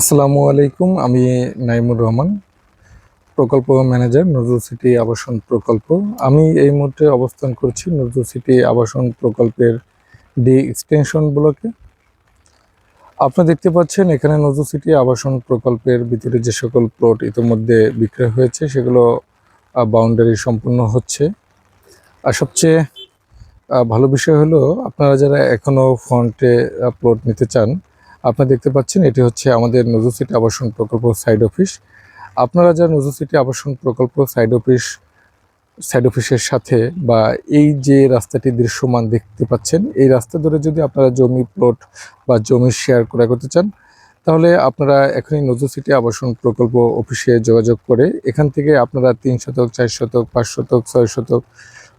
আসসালামু আলাইকুম, আমি নাইমুর রহমান, প্রকল্প ম্যানেজার, নজরুল সিটি আবাসন প্রকল্প। আমি এই মুহূর্তে অবস্থান করছি নজরুল সিটি আবাসন প্রকল্পের ডি এক্সটেনশন ব্লকে। আপনারা দেখতে পাচ্ছেন, এখানে নজরুল সিটি আবাসন প্রকল্পের ভিতরে যে সকল প্লট ইতিমধ্যে বিক্রয় হয়েছে, সেগুলো বাউন্ডারি সম্পূর্ণ হচ্ছে। আর সবচেয়ে ভালো বিষয় হলো, আপনারা যারা এখনও ফ্রন্টে প্লট নিতে চান আপনারা দেখতে পাচ্ছেন, এটি হচ্ছে আমাদের নজরুল সিটি আবাসন প্রকল্প সাইড অফিস আপনারা যারা নজরুল সিটি আবাসন প্রকল্প সাইড অফিস সাইড অফিসের সাথে বা এই যে রাস্তাটি দৃশ্যমান দেখতে পাচ্ছেন, এই রাস্তা ধরে যদি আপনারা জমি প্লট বা জমি শেয়ার ক্রয় করতে চান, তাহলে আপনারা এখনই নজরুল সিটি আবাসন প্রকল্প অফিসে যোগাযোগ করে এখান থেকে আপনারা তিন শতক, চার শতক, পাঁচ শতক, ছয় শতক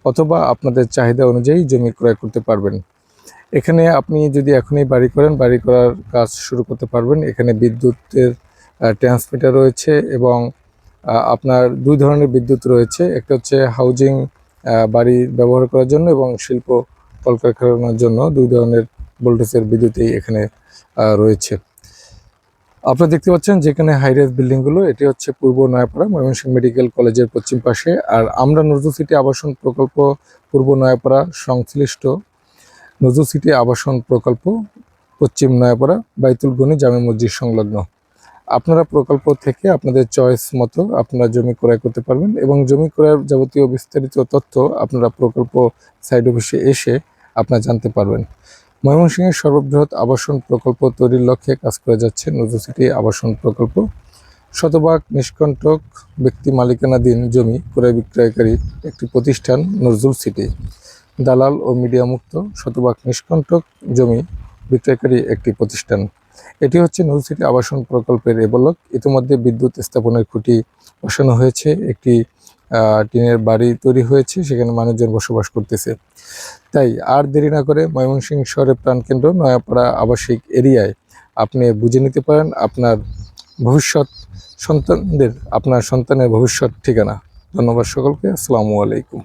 অথবা আপনাদের চাহিদা অনুযায়ী জমি ক্রয় করতে পারবেন। এখানে আপনি যদি এখনই বাড়ি করেন, বাড়ি করার কাজ শুরু করতে পারবেন। এখানে বিদ্যুতের ট্রান্সমিটার রয়েছে এবং আপনার দুই ধরনের বিদ্যুৎ রয়েছে। একটা হচ্ছে হাউজিং বাড়ি ব্যবহার করার জন্য এবং শিল্প কলকারখানার জন্য দুই ধরনের ভোল্টেজের বিদ্যুৎই এখানে রয়েছে। আপনারা দেখতে পাচ্ছেন যেখানে হাইরাইজ বিল্ডিংগুলো, এটি হচ্ছে পূর্ব নয়াপাড়া ময়মনসিংহ মেডিকেল কলেজের পশ্চিম পাশে। আর আমরা নজরুল সিটি আবাসন প্রকল্প পূর্ব নয়াপাড়া সংশ্লিষ্ট নজরুল সিটি আবাসন প্রকল্প পশ্চিম নয়াপাড়া বাইতুল গনি জামে মসজিদ সংলগ্ন। আপনারা প্রকল্প থেকে আপনাদের চয়েস মতো আপনারা জমি ক্রয় করতে পারবেন এবং জমি ক্রয়ের যাবতীয় বিস্তারিত তথ্য আপনারা প্রকল্প সাইড অফিসে এসে আপনারা জানতে পারবেন। ময়মনসিংহের সর্ববৃহৎ আবাসন প্রকল্প তৈরির লক্ষ্যে কাজ করে যাচ্ছে নজরুল সিটি আবাসন প্রকল্প। শতভাগ নিষ্কণ্টক ব্যক্তি মালিকানাধীন জমি ক্রয় বিক্রয়কারী একটি প্রতিষ্ঠান নজরুল সিটি। দালাল ও মিডিয়া মুক্ত শতভাগ নিষ্কণ্টক জমি বিক্রয়কারী একটি প্রতিষ্ঠান। এটি হচ্ছে নজরুল সিটি আবাসন প্রকল্পের এবলক ইতিমধ্যে বিদ্যুৎ স্থাপনের খুঁটি বসানো হয়েছে। একটি টিনের বাড়ি তৈরি হয়েছে, সেখানে মানুষজন বসবাস করতেছে। তাই আর দেরি না করে ময়মনসিংহ শহরের প্রাণকেন্দ্র নয়াপাড়া আবাসিক এরিয়ায় আপনি বুঝে নিতে পারেন আপনার ভবিষ্যৎ সন্তানদের, আপনার সন্তানের ভবিষ্যৎ ঠিকানা। ধন্যবাদ সকলকে। আসসালামু আলাইকুম।